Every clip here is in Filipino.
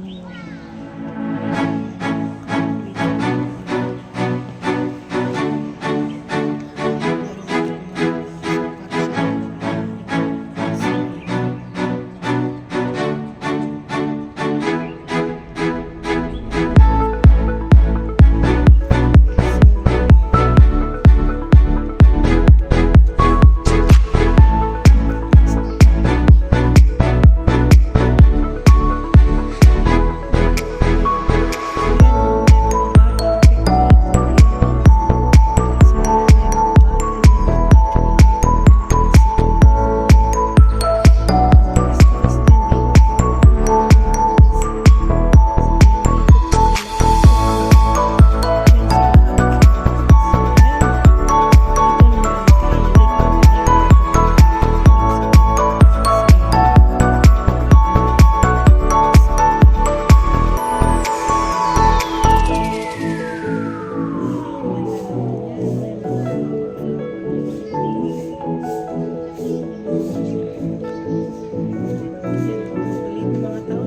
うん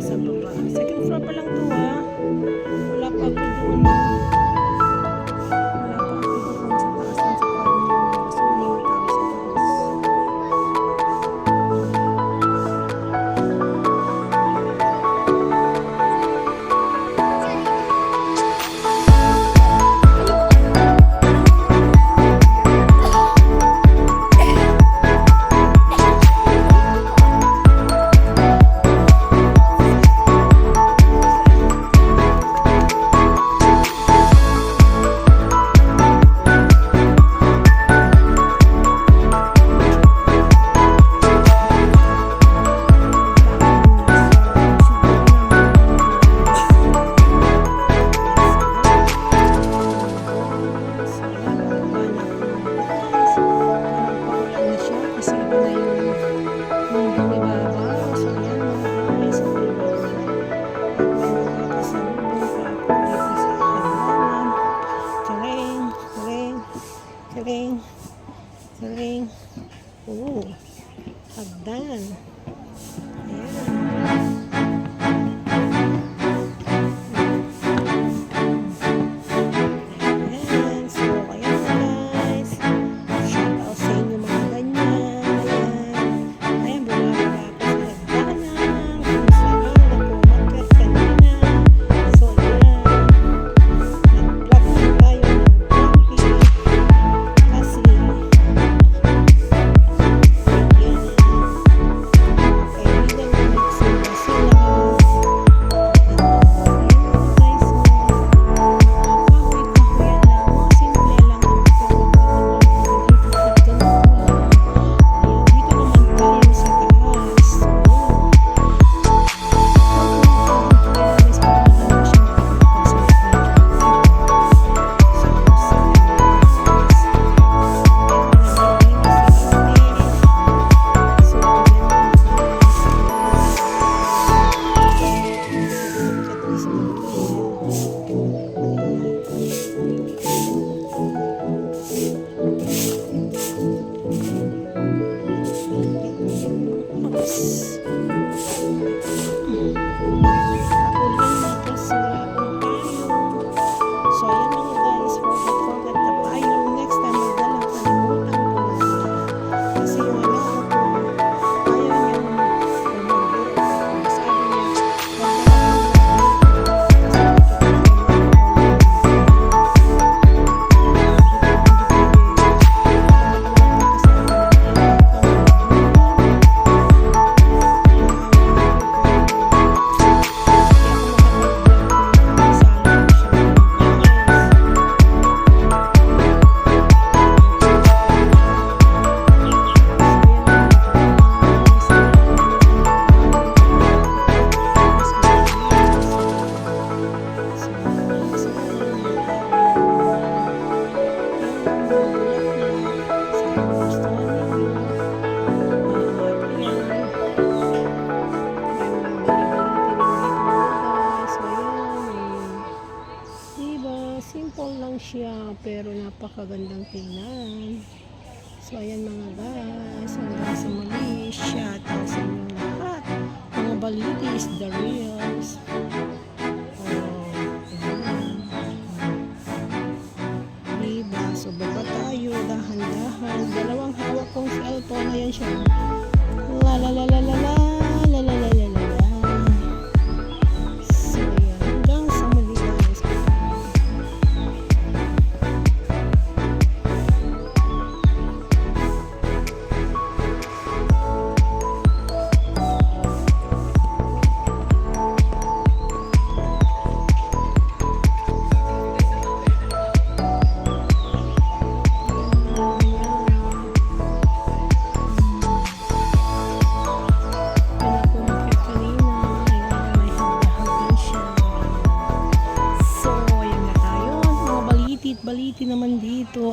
sa baba. Second floor pa lang to ha. Wala pa ako doon. ngayon.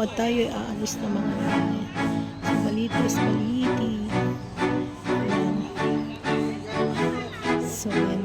mo at tayo ay aalis ng mga langit. So, paliti is paliti. Ayan. So, yan.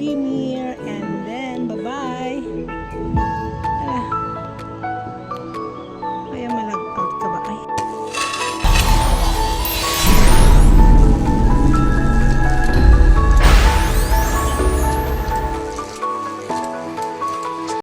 creamy.